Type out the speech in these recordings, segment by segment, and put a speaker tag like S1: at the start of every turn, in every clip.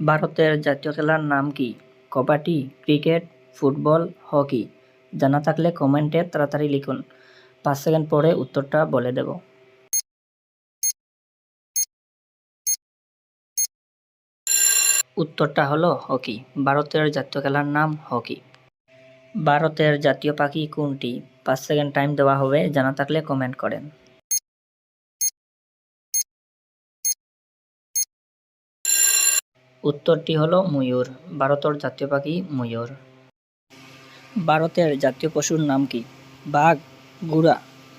S1: ভারতের জাতীয় খেলার নাম কি? Kabaddi, cricket, football, hockey. জানা থাকলে কমেন্টে তাড়াতাড়ি লিখুন। পাঁচ সেকেন্ড পরে উত্তরটা বলে দেব। উত্তরটা হলো হকি। ভারতের জাতীয় খেলার নাম হকি। ভারতের জাতীয় পাখি কোনটি? পাঁচ সেকেন্ড টাইম দেওয়া হবে। জানা থাকলে কমেন্ট করেন। উত্তরটি হলো ময়ূর, ভারতের জাতীয় পাখি ময়ূর। ভারতের জাতীয় পশুর নাম কি? বাঘ গুড়া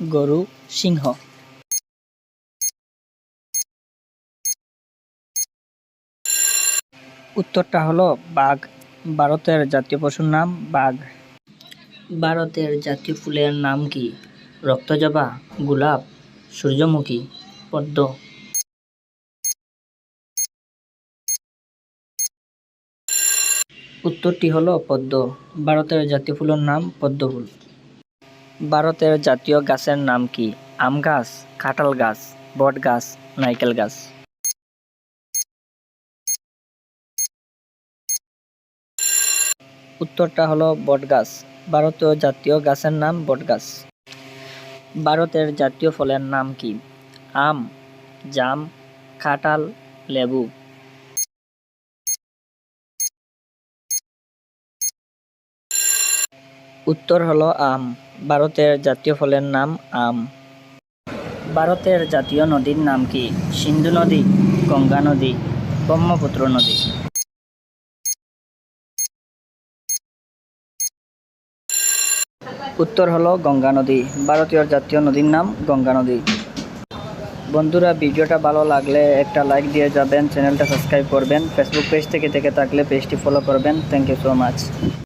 S1: গরু, সিংহ। উত্তরটা হলো বাঘ, ভারতের জাতীয় পশুর নাম বাঘ। ভারতের জাতীয় ফুলের নাম কি? রক্তজবা, গোলাপ, সূর্যমুখী, পদ্ম। উত্তরটি হলো পদ্ম। ভারতের জাতীয় ফুলের নাম পদ্ম ফুল ভারতের জাতীয় গাছের নাম কি? আম গাছ, কাঁঠাল গাছ, বট গাছ, নারকেল গাছ। উত্তরটা হলো বট গাছ। ভারতীয় জাতীয় গাছের নাম বট গাছ। ভারতের জাতীয় ফলের নাম কি? আম, জাম, কাঁঠাল, লেবু। উত্তর হলো আম। ভারতের জাতীয় ফলের নাম আম। ভারতের জাতীয় নদীর নাম কি? সিন্ধু নদী, গঙ্গা নদী, ব্রহ্মপুত্র নদী? উত্তর হলো গঙ্গা নদী। ভারতীয় জাতীয় নদীর নাম গঙ্গা নদী। বন্ধুরা, ভিডিওটা ভালো লাগলে একটা লাইক দিয়ে যাবেন, চ্যানেলটা সাবস্ক্রাইব করবেন ফেসবুক পেজ থেকে থেকে থাকলে পেজটি ফলো করবেন। Thank you so much